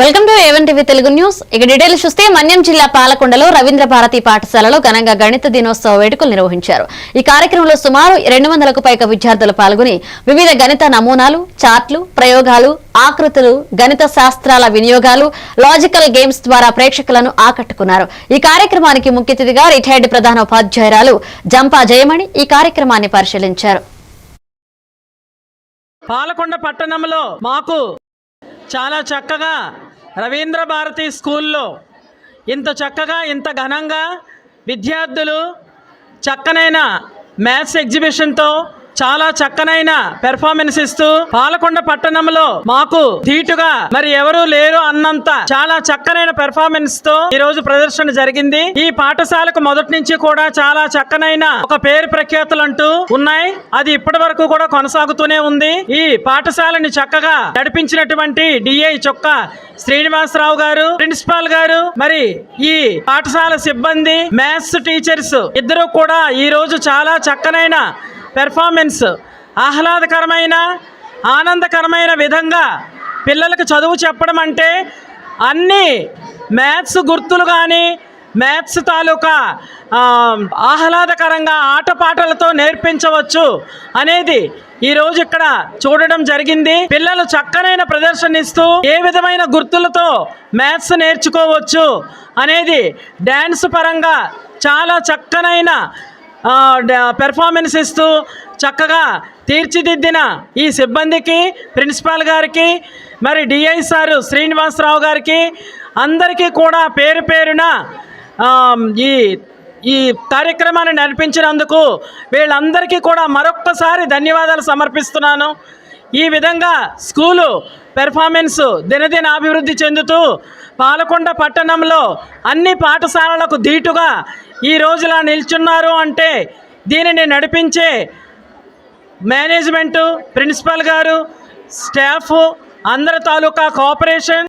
Welcome to A one TV Telugu news. ఇక details చూస్తే మన్యం జిల్లా పాలకొండలో రవీంద్ర భారతి పాఠశాలలో ఘనంగా గణిత దినోత్సవ వేడుకలు నిర్వహించారు. ఈ కార్యక్రమంలో సుమారు రెండు వందలకు పైగా విద్యార్థులు పాల్గొని వివిధ గణిత నమూనాలు చార్ట్లు ప్రయోగాలు ఆకృతులు గణిత శాస్త్రాల వినియోగాలు లాజికల్ గేమ్స్ ద్వారా ప్రేక్షకులను ఆకట్టుకున్నారు. ఈ కార్యక్రమానికి ముఖ్య అతిథిగా రిటైర్డ్ ప్రధాన ఉపాధ్యాయురాలు జంపా జయమణి ఈ కార్యక్రమాన్ని పరిశీలించారు. పాలకొండ పట్టణంలో మాకు చాలా చక్కగా రవీంద్ర భారతి స్కూల్లో ఇంత చక్కగా ఇంత ఘనంగా విద్యార్థులు చక్కనైన మ్యాథ్స్ ఎగ్జిబిషన్తో చాలా చక్కనైన పెర్ఫార్మెన్స్ ఇస్తూ పాలకొండ పట్టణంలో మాకు ధీటుగా మరి ఎవరు లేరు అన్నంత చాలా చక్కనైన పెర్ఫార్మెన్స్తో ఈ రోజు ప్రదర్శన జరిగింది. ఈ పాఠశాలకు మొదటి నుంచి కూడా చాలా చక్కనైన ఒక పేరు ప్రఖ్యాతులు అంటూ ఉన్నాయి. అది ఇప్పటి వరకు కూడా కొనసాగుతూనే ఉంది. ఈ పాఠశాలని చక్కగా నడిపించినటువంటి డిఐ చొక్క శ్రీనివాసరావు గారు ప్రిన్సిపాల్ గారు మరి ఈ పాఠశాల సిబ్బంది మ్యాథ్స్ టీచర్స్ ఇద్దరు కూడా ఈ రోజు చాలా చక్కనైన పెర్ఫార్మెన్స్ ఆహ్లాదకరమైన ఆనందకరమైన విధంగా పిల్లలకు చదువు చెప్పడం అంటే అన్ని మ్యాథ్స్ గుర్తులు కానీ మ్యాథ్స్ తాలూకా ఆహ్లాదకరంగా ఆటపాటలతో నేర్పించవచ్చు అనేది ఈరోజు ఇక్కడ చూడడం జరిగింది. పిల్లలు చక్కనైన ప్రదర్శనిస్తూ ఏ విధమైన గుర్తులతో మ్యాథ్స్ నేర్చుకోవచ్చు అనేది డ్యాన్స్ పరంగా చాలా చక్కనైన పెర్ఫార్మెన్స్ ఇస్తూ చక్కగా తీర్చిదిద్దిన ఈ సిబ్బందికి ప్రిన్సిపాల్ గారికి మరి డిఐ సారు శ్రీనివాసరావు గారికి అందరికీ కూడా పేరు పేరున ఈ ఈ కార్యక్రమాన్ని నడిపించినందుకు వీళ్ళందరికీ కూడా మరొక్కసారి ధన్యవాదాలు సమర్పిస్తున్నాను. ఈ విధంగా స్కూలు పెర్ఫార్మెన్స్ దినదిన అభివృద్ధి చెందుతూ పాలకొండ పట్టణంలో అన్ని పాఠశాలలకు ధీటుగా ఈ రోజులా నిల్చున్నారు అంటే దీనిని నడిపించే మేనేజ్మెంటు ప్రిన్సిపల్ గారు స్టాఫ్ అందరి తాలూకా కోఆపరేషన్.